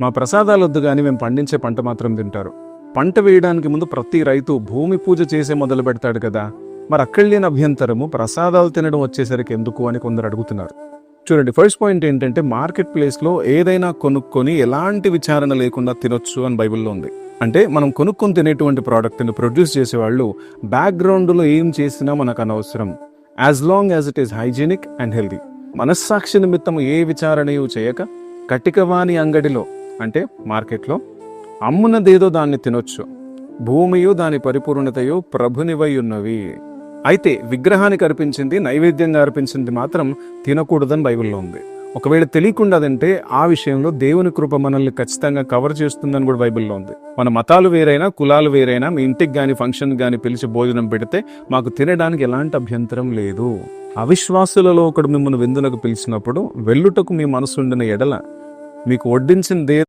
మా ప్రసాదాలు వద్దు కానీ మేము పండించే పంట మాత్రం తింటారు. పంట వేయడానికి ముందు ప్రతి రైతు భూమి పూజ చేసే మొదలు పెడతాడు కదా. మరి అక్కడ లేని అభ్యంతరము ప్రసాదాలు తినడం వచ్చేసరికి ఎందుకు అని కొందరు అడుగుతున్నారు. చూడండి ఫస్ట్ పాయింట్ ఏంటంటే మార్కెట్ ప్లేస్లో ఏదైనా కొనుక్కొని ఎలాంటి విచారణ లేకుండా తినొచ్చు అని బైబిల్లో ఉంది. అంటే మనం కొనుక్కొని తినేటువంటి ప్రోడక్ట్ని ప్రొడ్యూస్ చేసేవాళ్ళు బ్యాక్గ్రౌండ్లో ఏం చేసినా మనకు అనవసరం. As long as it is hygienic and healthy మనస్సాక్షి నిమిత్తం ఏ విచారణయు చేయక కటికవాణి అంగడిలో అంటే మార్కెట్లో అమ్మునదేదో దాన్ని తినొచ్చు. భూమియు దాని పరిపూర్ణతయు ప్రభునివై ఉన్నవి అయితే విగ్రహానికి అర్పించింది నైవేద్యంగా అర్పించింది మాత్రం తినకూడదని బైబిల్లో ఉంది. ఒకవేళ తెలియకుండా అదంటే ఆ విషయంలో దేవుని కృప మనల్ని ఖచ్చితంగా కవర్ చేస్తుందని కూడా బైబిల్లో ఉంది. మన మతాలు వేరైనా కులాలు వేరైనా మీ ఇంటికి కానీ ఫంక్షన్ కానీ పిలిచి భోజనం పెడితే మాకు తినడానికి ఎలాంటి అభ్యంతరం లేదు. అవిశ్వాసులలో ఒకడు మిమ్మల్ని విందులకు పిలిచినప్పుడు వెళ్ళుటకు మీ మనసుండిన ఎడల మీకు వడ్డించిన దే